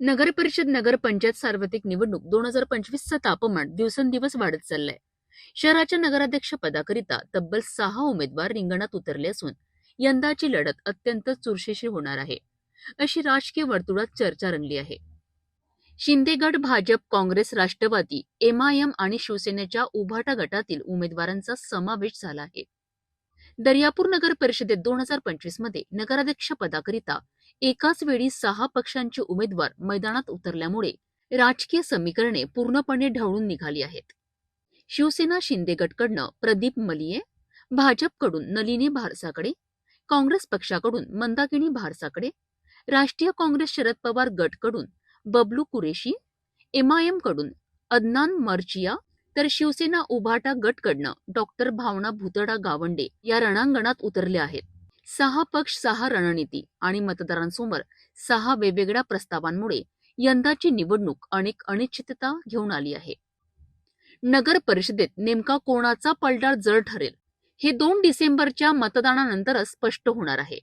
नगर परिषद नगरपंचायत सार्वत्रिक निवडणूक दोन हजार पंचवीसचं तापमान दिवसेंदिवस वाढत चाललंय. शहराच्या नगराध्यक्ष पदाकरिता तब्बल सहा उमेदवार रिंगणात उतरले असून यंदाची लढत अत्यंत चुरशीशी होणार आहे. अशी राजकीय वर्तुळात चर्चा रंगली आहे. शिंदेगड भाजप काँग्रेस राष्ट्रवादी एमआयएम आणि शिवसेनेच्या उभाटा गटातील उमेदवारांचा समावेश झाला आहे. दर्यापूर नगर परिषदेत दोन हजार पंचवीसमध्ये नगराध्यक्ष पदाकरिता एकाच वेळी सहा पक्षांचे उमेदवार मैदानात उतरल्यामुळे राजकीय समीकरणे पूर्णपणे ढवळून निघाली आहेत. शिवसेना शिंदे गटकडनं प्रदीप मलिये भाजपकडून नलिनी भारसाकडे काँग्रेस पक्षाकडून मंदाकिनी भारसाकडे राष्ट्रीय काँग्रेस शरद पवार गटकडून बबलू कुरेशी एमआयएमकडून अदनान मर्चिया तर शिवसेना उभाटा गटकडनं डॉक्टर भावना भुतडा गावंडे या रणांगणात उतरले आहेत. सहा पक्ष सहा रणनीती आणि मतदारांसमोर सहा वेगवेगळ्या प्रस्तावांमुळे यंदाची निवडणूक अनेक अनिश्चितता घेऊन आली आहे. नगर परिषदेत नेमका कोणाचा पलटार जड ठरेल हे दोन डिसेंबरच्या मतदानानंतरच स्पष्ट होणार आहे.